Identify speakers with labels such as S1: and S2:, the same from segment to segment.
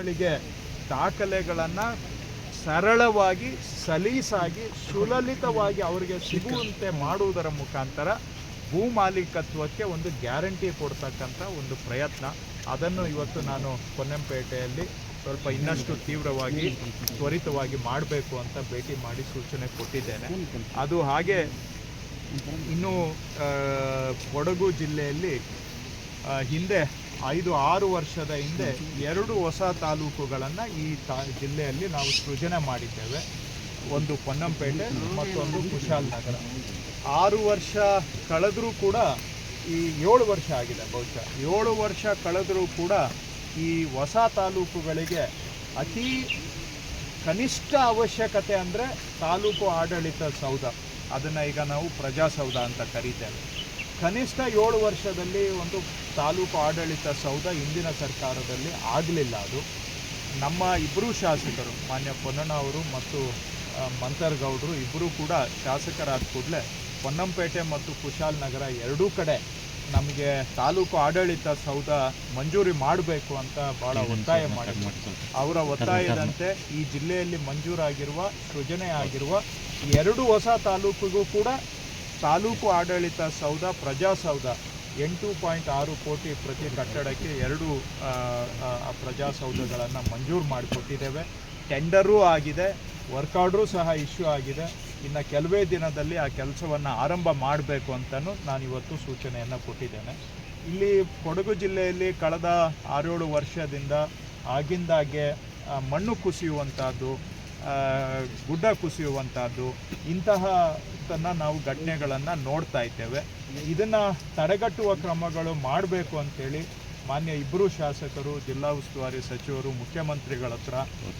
S1: ಗಳಿಗೆ ದಾಖಲೆಗಳನ್ನು ಸರಳವಾಗಿ, ಸಲೀಸಾಗಿ, ಸುಲಲಿತವಾಗಿ ಅವರಿಗೆ ಸಿಗುವಂತೆ ಮಾಡುವುದರ ಮುಖಾಂತರ ಭೂ ಮಾಲೀಕತ್ವಕ್ಕೆ ಒಂದು ಗ್ಯಾರಂಟಿ ಕೊಡ್ತಕ್ಕಂಥ ಒಂದು ಪ್ರಯತ್ನ. ಅದನ್ನು ಇವತ್ತು ನಾನು ಪೊನ್ನಂಪೇಟೆಯಲ್ಲಿ ಸ್ವಲ್ಪ ಇನ್ನಷ್ಟು ತೀವ್ರವಾಗಿ, ತ್ವರಿತವಾಗಿ ಮಾಡಬೇಕು ಅಂತ ಭೇಟಿ ಮಾಡಿ ಸೂಚನೆ ಕೊಟ್ಟಿದ್ದೇನೆ. ಅದು ಹಾಗೆ ಇನ್ನು ಕೊಡಗು ಜಿಲ್ಲೆಯಲ್ಲಿ ಹಿಂದೆ ಐದು, ಆರು ವರ್ಷದ ಹಿಂದೆ ಎರಡು ಹೊಸ ತಾಲೂಕುಗಳನ್ನು ಈ ತಾ, ಜಿಲ್ಲೆಯಲ್ಲಿ ನಾವು ಸೃಜನೆ ಮಾಡಿದ್ದೇವೆ. ಒಂದು ಪೊನ್ನಂಪೇಟೆ, ಮತ್ತೊಂದು ಕುಶಾಲನಗರ ಆರು ವರ್ಷ ಕಳೆದರೂ ಕೂಡ ಈ ಏಳು ವರ್ಷ ಆಗಿದೆ ಬಹುಶಃ. ಏಳು ವರ್ಷ ಕಳೆದರೂ ಕೂಡ ಈ ಹೊಸ ತಾಲೂಕುಗಳಿಗೆ ಅತಿ ಕನಿಷ್ಠ ಅವಶ್ಯಕತೆ ಅಂದರೆ ತಾಲೂಕು ಆಡಳಿತ ಸೌಧ. ಅದನ್ನು ಈಗ ನಾವು ಪ್ರಜಾಸೌಧ ಅಂತ ಕರೀತೇವೆ. ಕನಿಷ್ಠ ಏಳು ವರ್ಷದಲ್ಲಿ ಒಂದು ತಾಲೂಕು ಆಡಳಿತ ಸೌಧ ಹಿಂದಿನ ಸರ್ಕಾರದಲ್ಲಿ ಆಗಲಿಲ್ಲ ಅದು. ನಮ್ಮ ಇಬ್ಬರೂ ಶಾಸಕರು ಮಾನ್ಯ ಪೊನ್ನಣ್ಣ ಅವರು ಮತ್ತು ಮಂತರ್ಗೌಡರು ಇಬ್ಬರೂ ಕೂಡ ಶಾಸಕರಾದ ಕೂಡಲೇ ಪೊನ್ನಂಪೇಟೆ ಮತ್ತು ಕುಶಾಲನಗರ ಎರಡೂ ಕಡೆ ನಮಗೆ ತಾಲೂಕು ಆಡಳಿತ ಸೌಧ ಮಂಜೂರಿ ಮಾಡಬೇಕು ಅಂತ ಭಾಳ ಒತ್ತಾಯ ಮಾಡಿದ್ರು. ಅವರ ಒತ್ತಾಯದಂತೆ ಈ ಜಿಲ್ಲೆಯಲ್ಲಿ ಮಂಜೂರಾಗಿರುವ ಸೃಜನೆ ಆಗಿರುವ ಎರಡು ಹೊಸ ತಾಲೂಕಿಗೂ ಕೂಡ ತಾಲೂಕು ಆಡಳಿತ ಸೌಧ, ಪ್ರಜಾಸೌಧ, ಎಂಟು ಪಾಯಿಂಟ್ ಆರು ಕೋಟಿ ಪ್ರತಿ ಕಟ್ಟಡಕ್ಕೆ ಎರಡು ಪ್ರಜಾಸೌಧಗಳನ್ನು ಮಂಜೂರು ಮಾಡಿಕೊಟ್ಟಿದ್ದೇವೆ. ಟೆಂಡರೂ ಆಗಿದೆ ವರ್ಕ್ ಆರ್ಡ್ರೂ ಸಹ ಇಶ್ಯೂ ಆಗಿದೆ. ಇನ್ನು ಕೆಲವೇ ದಿನದಲ್ಲಿ ಆ ಕೆಲಸವನ್ನು ಆರಂಭ ಮಾಡಬೇಕು ಅಂತಲೂ ನಾನಿವತ್ತು ಸೂಚನೆಯನ್ನು ಕೊಟ್ಟಿದ್ದೇನೆ. ಇಲ್ಲಿ ಕೊಡಗು ಜಿಲ್ಲೆಯಲ್ಲಿ ಕಳೆದ ಆರೇಳು ವರ್ಷದಿಂದ ಆಗಿಂದಾಗೆ ಮಣ್ಣು ಕುಸಿಯುವಂಥದ್ದು ಗುಡ್ಡ ಕುಸಿಯುವಂಥದ್ದು, ಇಂತಹ ತನ್ನ ನಾವು ಘಟನೆಗಳನ್ನು ನೋಡ್ತಾ ಇದ್ದೇವೆ. ಇದನ್ನು ತಡೆಗಟ್ಟುವ ಕ್ರಮಗಳು ಮಾಡಬೇಕು ಅಂತೇಳಿ ಮಾನ್ಯ ಇಬ್ಬರು ಶಾಸಕರು, ಜಿಲ್ಲಾ ಉಸ್ತುವಾರಿ ಸಚಿವರು, ಮುಖ್ಯಮಂತ್ರಿಗಳ ಹತ್ರ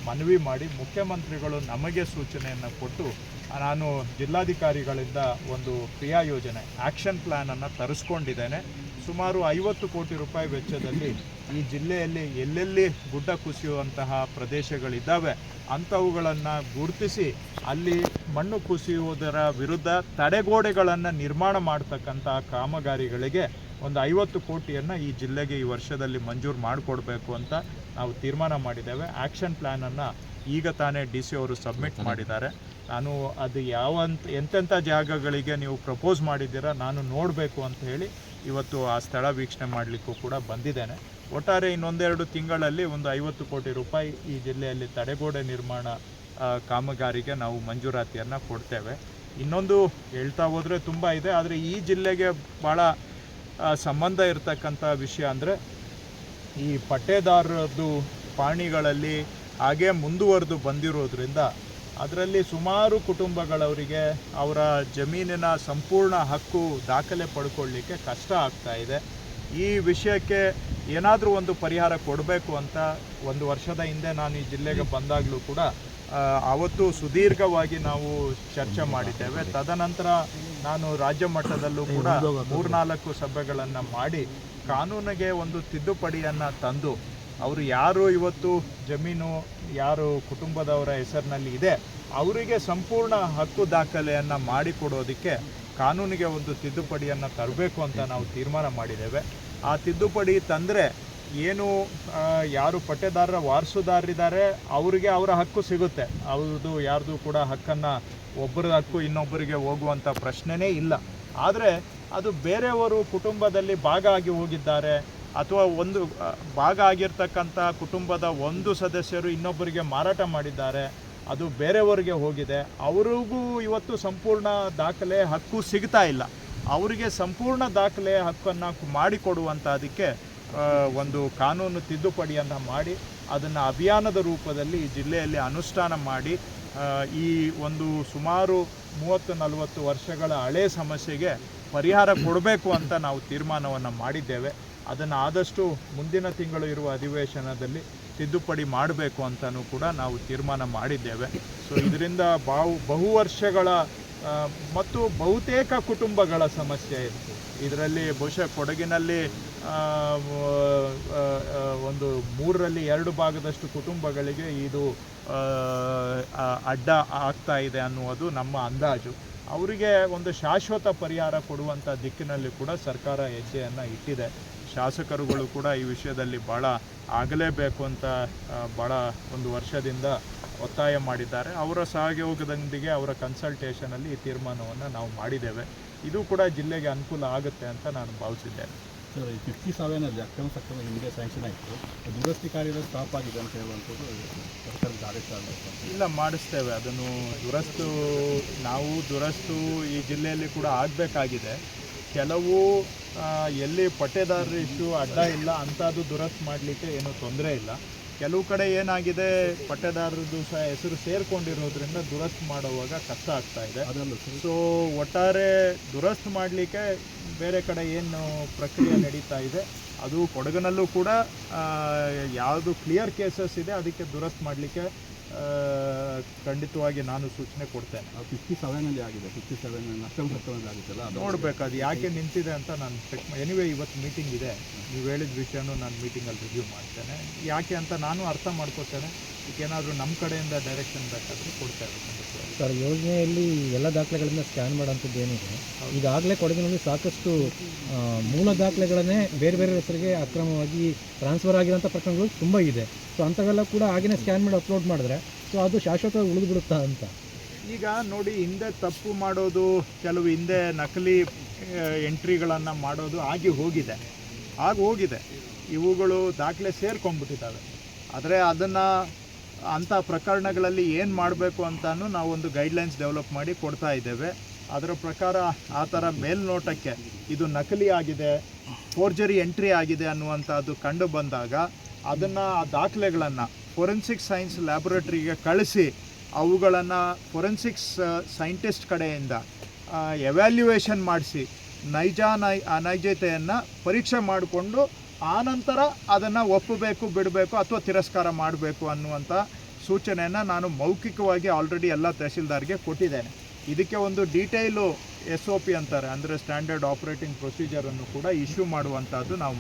S1: ಮನವಿ ಮಾಡಿ ಮುಖ್ಯಮಂತ್ರಿಗಳು ನಮಗೆ ಸೂಚನೆಯನ್ನು ಕೊಟ್ಟು, ನಾನು ಜಿಲ್ಲಾಧಿಕಾರಿಗಳಿಂದ ಒಂದು ಕ್ರಿಯಾ ಯೋಜನೆ ಆ್ಯಕ್ಷನ್ ಪ್ಲ್ಯಾನನ್ನು ತರಿಸ್ಕೊಂಡಿದ್ದೇನೆ. ಸುಮಾರು ಐವತ್ತು ಕೋಟಿ ರೂಪಾಯಿ ವೆಚ್ಚದಲ್ಲಿ ಈ ಜಿಲ್ಲೆಯಲ್ಲಿ ಎಲ್ಲೆಲ್ಲಿ ಗುಡ್ಡ ಕುಸಿಯುವಂತಹ ಪ್ರದೇಶಗಳಿದ್ದಾವೆ ಅಂಥವುಗಳನ್ನು ಗುರುತಿಸಿ ಅಲ್ಲಿ ಮಣ್ಣು ಕುಸಿಯುವುದರ ವಿರುದ್ಧ ತಡೆಗೋಡೆಗಳನ್ನು ನಿರ್ಮಾಣ ಮಾಡ್ತಕ್ಕಂತಹ ಕಾಮಗಾರಿಗಳಿಗೆ ಒಂದು ಐವತ್ತು ಕೋಟಿಯನ್ನು ಈ ಜಿಲ್ಲೆಗೆ ಈ ವರ್ಷದಲ್ಲಿ ಮಂಜೂರು ಮಾಡಿಕೊಡ್ಬೇಕು ಅಂತ ನಾವು ತೀರ್ಮಾನ ಮಾಡಿದ್ದೇವೆ. ಆ್ಯಕ್ಷನ್ ಪ್ಲ್ಯಾನನ್ನು ಈಗ ತಾನೇ ಡಿ ಸಿ ಅವರು ಸಬ್ಮಿಟ್ ಮಾಡಿದ್ದಾರೆ. ನಾನು ಅದು ಯಾವ ಎಂತೆಂಥ ಜಾಗಗಳಿಗೆ ನೀವು ಪ್ರಪೋಸ್ ಮಾಡಿದ್ದೀರಾ, ನಾನು ನೋಡಬೇಕು ಅಂತ ಹೇಳಿ ಇವತ್ತು ಆ ಸ್ಥಳ ವೀಕ್ಷಣೆ ಮಾಡಲಿಕ್ಕೂ ಕೂಡ ಬಂದಿದ್ದೇನೆ. ಒಟ್ಟಾರೆ ಇನ್ನೊಂದೆರಡು ತಿಂಗಳಲ್ಲಿ ಒಂದು ಐವತ್ತು ಕೋಟಿ ರೂಪಾಯಿ ಈ ಜಿಲ್ಲೆಯಲ್ಲಿ ತಡೆಗೋಡೆ ನಿರ್ಮಾಣ ಕಾಮಗಾರಿಗೆ ನಾವು ಮಂಜೂರಾತಿಯನ್ನು ಕೊಡ್ತೇವೆ. ಇನ್ನೊಂದು ಹೇಳ್ತಾ ಹೋದರೆ ತುಂಬ ಇದೆ, ಆದರೆ ಈ ಜಿಲ್ಲೆಗೆ ಭಾಳ ಸಂಬಂಧ ಇರತಕ್ಕಂಥ ವಿಷಯ ಅಂದರೆ ಈ ಪಟ್ಟೆದಾರರದ್ದು ಪಾಣಿಗಳಲ್ಲಿ ಹಾಗೆ ಮುಂದುವರೆದು ಬಂದಿರೋದ್ರಿಂದ ಅದರಲ್ಲಿ ಸುಮಾರು ಕುಟುಂಬಗಳವರಿಗೆ ಅವರ ಜಮೀನಿನ ಸಂಪೂರ್ಣ ಹಕ್ಕು ದಾಖಲೆ ಪಡ್ಕೊಳ್ಳಿಕ್ಕೆ ಕಷ್ಟ ಆಗ್ತಾ ಇದೆ. ಈ ವಿಷಯಕ್ಕೆ ಏನಾದರೂ ಒಂದು ಪರಿಹಾರ ಕೊಡಬೇಕು ಅಂತ ಒಂದು ವರ್ಷದ ಹಿಂದೆ ನಾನು ಈ ಜಿಲ್ಲೆಗೆ ಬಂದಾಗಲೂ ಕೂಡ ಅವತ್ತು ಸುದೀರ್ಘವಾಗಿ ನಾವು ಚರ್ಚೆ ಮಾಡಿದ್ದೇವೆ. ತದನಂತರ ನಾನು ರಾಜ್ಯ ಮಟ್ಟದಲ್ಲೂ ಕೂಡ ಮೂರ್ನಾಲ್ಕು ಸಭೆಗಳನ್ನು ಮಾಡಿ, ಕಾನೂನಿಗೆ ಒಂದು ತಿದ್ದುಪಡಿಯನ್ನು ತಂದು ಅವರು ಯಾರು ಇವತ್ತು ಜಮೀನು, ಯಾರು ಕುಟುಂಬದವರ ಹೆಸರಿನಲ್ಲಿ ಇದೆ, ಅವರಿಗೆ ಸಂಪೂರ್ಣ ಹಕ್ಕು ದಾಖಲೆಯನ್ನು ಮಾಡಿಕೊಡೋದಕ್ಕೆ ಕಾನೂನಿಗೆ ಒಂದು ತಿದ್ದುಪಡಿಯನ್ನು ತರಬೇಕು ಅಂತ ನಾವು ತೀರ್ಮಾನ ಮಾಡಿದ್ದೇವೆ. ಆ ತಿದ್ದುಪಡಿ ತಂದರೆ ಏನು ಯಾರು ಪಟ್ಟೆದಾರರ ವಾರಸುದಾರರಿದ್ದಾರೆ, ಅವರಿಗೆ ಅವರ ಹಕ್ಕು ಸಿಗುತ್ತೆ. ಅವ್ರದ್ದು ಯಾರ್ದು ಕೂಡ ಹಕ್ಕನ್ನು ಒಬ್ಬರ ಹಕ್ಕು ಇನ್ನೊಬ್ಬರಿಗೆ ಹೋಗುವಂಥ ಪ್ರಶ್ನೆನೇ ಇಲ್ಲ. ಆದರೆ ಅದು ಬೇರೆಯವರು ಕುಟುಂಬದಲ್ಲಿ ಭಾಗ ಆಗಿ ಹೋಗಿದ್ದಾರೆ ಅಥವಾ ಒಂದು ಭಾಗ ಆಗಿರ್ತಕ್ಕಂಥ ಕುಟುಂಬದ ಒಂದು ಸದಸ್ಯರು ಇನ್ನೊಬ್ಬರಿಗೆ ಮಾರಾಟ ಮಾಡಿದ್ದಾರೆ ಅದು ಬೇರೆಯವರಿಗೆ ಹೋಗಿದೆ ಅವರಿಗೂ ಇವತ್ತು ಸಂಪೂರ್ಣ ದಾಖಲೆ ಹಕ್ಕು ಸಿಗ್ತಾ ಇಲ್ಲ. ಅವರಿಗೆ ಸಂಪೂರ್ಣ ದಾಖಲೆ ಹಕ್ಕನ್ನು ಮಾಡಿಕೊಡುವಂಥದಕ್ಕೆ ಆ, ಒಂದು ಕಾನೂನು ತಿದ್ದುಪಡಿಯನ್ನು ಮಾಡಿ ಅದನ್ನು ಅಭಿಯಾನದ ರೂಪದಲ್ಲಿ ಜಿಲ್ಲೆಯಲ್ಲಿ ಅನುಷ್ಠಾನ ಮಾಡಿ ಈ ಒಂದು ಸುಮಾರು ಮೂವತ್ತು ನಲವತ್ತು ವರ್ಷಗಳ ಹಳೆ ಸಮಸ್ಯೆಗೆ ಪರಿಹಾರ ಕೊಡಬೇಕು ಅಂತ ನಾವು ತೀರ್ಮಾನವನ್ನು ಮಾಡಿದ್ದೇವೆ. ಅದನ್ನು ಆದಷ್ಟು ಮುಂದಿನ ತಿಂಗಳು ಇರುವ ಅಧಿವೇಶನದಲ್ಲಿ ತಿದ್ದುಪಡಿ ಮಾಡಬೇಕು ಅಂತಲೂ ಕೂಡ ನಾವು ತೀರ್ಮಾನ ಮಾಡಿದ್ದೇವೆ. ಸೊ ಇದರಿಂದ ಬಹು ಬಹು ವರ್ಷಗಳ ಮತ್ತು ಬಹುತೇಕ ಕುಟುಂಬಗಳ ಸಮಸ್ಯೆ ಇತ್ತು. ಇದರಲ್ಲಿ ಬಹುಶಃ ಕೊಡಗಿನಲ್ಲಿ ಒಂದು ಮೂರರಲ್ಲಿ ಎರಡು ಭಾಗದಷ್ಟು ಕುಟುಂಬಗಳಿಗೆ ಇದು ಅಡ್ಡ ಆಗ್ತಾ ಇದೆ ಅನ್ನುವುದು ನಮ್ಮ ಅಂದಾಜು. ಅವರಿಗೆ ಒಂದು ಶಾಶ್ವತ ಪರಿಹಾರ ಕೊಡುವಂಥ ದಿಕ್ಕಿನಲ್ಲಿ ಕೂಡ ಸರ್ಕಾರ ಹೆಜ್ಜೆಯನ್ನು ಇಟ್ಟಿದೆ. ಶಾಸಕರುಗಳು ಕೂಡ ಈ ವಿಷಯದಲ್ಲಿ ಭಾಳ ಆಗಲೇಬೇಕು ಅಂತ ಭಾಳ ಒಂದು ವರ್ಷದಿಂದ ಒತ್ತಾಯ ಮಾಡಿದ್ದಾರೆ. ಅವರ ಸಹಯೋಗದೊಂದಿಗೆ ಅವರ ಕನ್ಸಲ್ಟೇಷನಲ್ಲಿ ಈ ತೀರ್ಮಾನವನ್ನು ನಾವು ಮಾಡಿದ್ದೇವೆ. ಇದು ಕೂಡ ಜಿಲ್ಲೆಗೆ ಅನುಕೂಲ ಆಗುತ್ತೆ ಅಂತ ನಾನು ಭಾವಿಸಿದ್ದೇನೆ.
S2: ಸರ್ ಈ ಫಿಫ್ಟಿ ಸೆವೆನಲ್ಲಿ ಅಕ್ರಮ ಸಕ್ರಮ ಹಿಂದೆ ಸ್ಯಾಂಕ್ಷನ್ ಆಯಿತು. ದುರಸ್ತಿ ಕಾರ್ಯದ ಸ್ಟಾಪ್ ಆಗಿದೆ ಅಂತ ಹೇಳುವಂಥದ್ದು ಸರ್ಕಾರದ ಆದೇಶ
S1: ಇಲ್ಲ ಮಾಡಿಸ್ತೇವೆ. ಅದನ್ನು ದುರಸ್ತು ನಾವು ದುರಸ್ತು ಈ ಜಿಲ್ಲೆಯಲ್ಲಿ ಕೂಡ ಆಗಬೇಕಾಗಿದೆ. ಕೆಲವು ಎಲ್ಲಿ ಪಟ್ಟೆದಾರರ ಇಶ್ಯೂ ಅಡ್ಡ ಇಲ್ಲ ಅಂಥದ್ದು ದುರಸ್ತು ಮಾಡಲಿಕ್ಕೆ ಏನೂ ತೊಂದರೆ ಇಲ್ಲ. ಕೆಲವು ಕಡೆ ಏನಾಗಿದೆ ಪಟ್ಟೆದಾರರದ್ದು ಸಹ ಹೆಸರು ಸೇರ್ಕೊಂಡಿರೋದ್ರಿಂದ ದುರಸ್ತು ಮಾಡುವಾಗ ಕಷ್ಟ ಆಗ್ತಾ ಇದೆ. ಸೊ ಒಟ್ಟಾರೆ ದುರಸ್ತು ಮಾಡಲಿಕ್ಕೆ ಬೇರೆ ಕಡೆ ಏನು ಪ್ರಕ್ರಿಯೆ ನಡೀತಾ ಇದೆ. ಅದು ಕೊಡಗಿನಲ್ಲೂ ಕೂಡ ಯಾವುದು ಕ್ಲಿಯರ್ ಕೇಸಸ್ ಇದೆ ಅದಕ್ಕೆ ದುರಸ್ತು ಮಾಡಲಿಕ್ಕೆ ಖಂಡಿತವಾಗಿ ನಾನು ಸೂಚನೆ ಕೊಡ್ತೇನೆ.
S2: ಫಿಫ್ಟಿ ಸೆವೆನಲ್ಲಿ ಆಗಿದೆ ಫಿಫ್ಟಿ ಸೆವೆನ್ ಅಷ್ಟೊಂದು ಹತ್ತೊಂದು ಆಗುತ್ತಲ್ಲ?
S1: ನೋಡ್ಬೇಕು ಅದು ಯಾಕೆ ನಿಂತಿದೆ ಅಂತ ನಾನು ಚೆಕ್ ಎನಿವೇ ಇವತ್ತು ಮೀಟಿಂಗ್ ಇದೆ. ನೀವು ಹೇಳಿದ ವಿಷಯನೂ ನಾನು ಮೀಟಿಂಗಲ್ಲಿ ರಿವ್ಯೂ ಮಾಡ್ತೇನೆ. ಯಾಕೆ ಅಂತ ನಾನು ಅರ್ಥ ಮಾಡ್ಕೋತೇನೆ. ಏನಾದರೂ ನಮ್ಮ ಕಡೆಯಿಂದ ಡೈರೆಕ್ಷನ್ ಬೇಕಾದರೂ ಕೊಡ್ತಾ
S3: ಸರ್ ಯೋಜನೆಯಲ್ಲಿ ಎಲ್ಲ ದಾಖಲೆಗಳನ್ನ ಸ್ಕ್ಯಾನ್ ಮಾಡೋಂಥದ್ದು ಏನಿದೆ? ಈಗಾಗಲೇ ಕೊಡಗಿನಲ್ಲಿ ಸಾಕಷ್ಟು ಮೂಲ ದಾಖಲೆಗಳನ್ನೇ ಬೇರೆ ಬೇರೆ ಹೆಸರಿಗೆ ಅಕ್ರಮವಾಗಿ ಟ್ರಾನ್ಸ್ಫರ್ ಆಗಿರೋಂಥ ಪ್ರಕರಣಗಳು ತುಂಬ ಇದೆ. ಸೊ ಅಂಥವೆಲ್ಲ ಕೂಡ ಆಗಿನೇ ಸ್ಕ್ಯಾನ್ ಮಾಡಿ ಅಪ್ಲೋಡ್ ಮಾಡಿದ್ರೆ ಸೊ ಅದು ಶಾಶ್ವತವಾಗಿ ಉಳಿದು ಬಿಡುತ್ತಾ ಅಂತ.
S1: ಈಗ ನೋಡಿ ಹಿಂದೆ ತಪ್ಪು ಮಾಡೋದು ಕೆಲವು ಹಿಂದೆ ನಕಲಿ ಎಂಟ್ರಿಗಳನ್ನು ಮಾಡೋದು ಆಗಿ ಹೋಗಿದೆ. ಆಗಿ ಹೋಗಿದೆ. ಇವುಗಳು ದಾಖಲೆ ಸೇರ್ಕೊಂಡ್ಬಿಟ್ಟಿದ್ದಾವೆ. ಆದರೆ ಅದನ್ನು ಅಂಥ ಪ್ರಕರಣಗಳಲ್ಲಿ ಏನು ಮಾಡಬೇಕು ಅಂತಾನು ನಾವೊಂದು ಗೈಡ್ಲೈನ್ಸ್ ಡೆವಲಪ್ ಮಾಡಿ ಕೊಡ್ತಾ ಇದ್ದೇವೆ. ಅದರ ಪ್ರಕಾರ ಆ ಥರ ಮೇಲ್ನೋಟಕ್ಕೆ ಇದು ನಕಲಿ ಆಗಿದೆ ಫೋರ್ಜರಿ ಎಂಟ್ರಿ ಆಗಿದೆ ಅನ್ನುವಂಥದ್ದು ಕಂಡು ಬಂದಾಗ ಅದನ್ನು ಆ ದಾಖಲೆಗಳನ್ನು ಫೊರೆನ್ಸಿಕ್ ಸೈನ್ಸ್ ಲ್ಯಾಬೊರೇಟ್ರಿಗೆ ಕಳಿಸಿ ಅವುಗಳನ್ನು ಫೊರೆನ್ಸಿಕ್ಸ್ ಸೈಂಟಿಸ್ಟ್ ಕಡೆಯಿಂದ ಎವ್ಯಾಲ್ಯುವೇಷನ್ ಮಾಡಿಸಿ ನೈಜ ನೈ ಅನೈಜತೆಯನ್ನು ಪರೀಕ್ಷೆ ಮಾಡಿಕೊಂಡು ಆನಂತರ ಅದನ್ನು ಒಪ್ಪಬೇಕು, ಬಿಡಬೇಕು ಅಥವಾ ತಿರಸ್ಕಾರ ಮಾಡಬೇಕು ಅನ್ನುವಂಥ ಸೂಚನೆಯನ್ನು ನಾನು ಮೌಖಿಕವಾಗಿ ಆಲ್ರೆಡಿ ಎಲ್ಲ ತಹಸೀಲ್ದಾರ್ಗೆ ಕೊಟ್ಟಿದ್ದೇನೆ. ಇದಕ್ಕೆ ಒಂದು ಡೀಟೇಲು ಎಸ್ ಒ ಪಿ ಅಂತಾರೆ. ಅಂದರೆ ಸ್ಟ್ಯಾಂಡರ್ಡ್ ಆಪರೇಟಿಂಗ್ ಪ್ರೊಸೀಜರನ್ನು ಕೂಡ ಇಶ್ಯೂ ಮಾಡುವಂಥದ್ದು ನಾವು